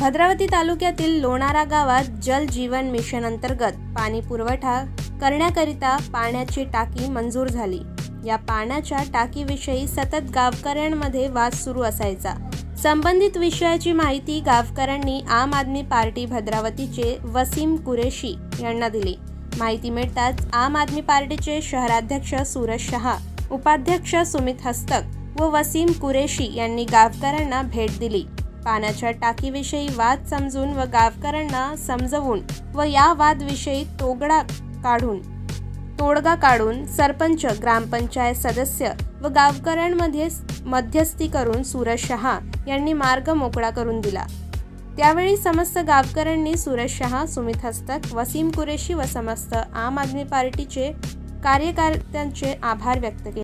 भद्रावती तालुक्यातील लोणारा गावात जल जीवन मिशन अंतर्गत पाणी पुरवठा करण्याकरिता पाण्याची टाकी मंजूर झाली. या पाण्याच्या टाकीविषयी सतत गावकऱ्यांमध्ये वाद सुरू असायचा. संबंधित विषयाची माहिती गावकऱ्यांनी आम आदमी पार्टी भद्रावतीचे वसीम कुरेशी यांना दिली. माहिती मिळताच आम आदमी पार्टीचे शहराध्यक्ष सूरज शहा उपाध्यक्ष सुमित हस्तक व वसीम कुरेशी यांनी गावकऱ्यांना भेट दिली. पाण्याच्या टाकीविषयी वाद समजून व गावकऱ्यांना समजवून व या वादविषयी तोगडा काढून तोडगा काढून सरपंच ग्रामपंचायत सदस्य व गावकऱ्यांमध्ये मध्यस्थी करून सूरज शहा यांनी मार्ग मोकळा करून दिला. त्यावेळी समस्त गावकऱ्यांनी सूरज शहा सुमित हस्तक वसीम कुरेशी व समस्त आम आदमी पार्टीचे कार्यकर्त्यांचे आभार व्यक्त केले.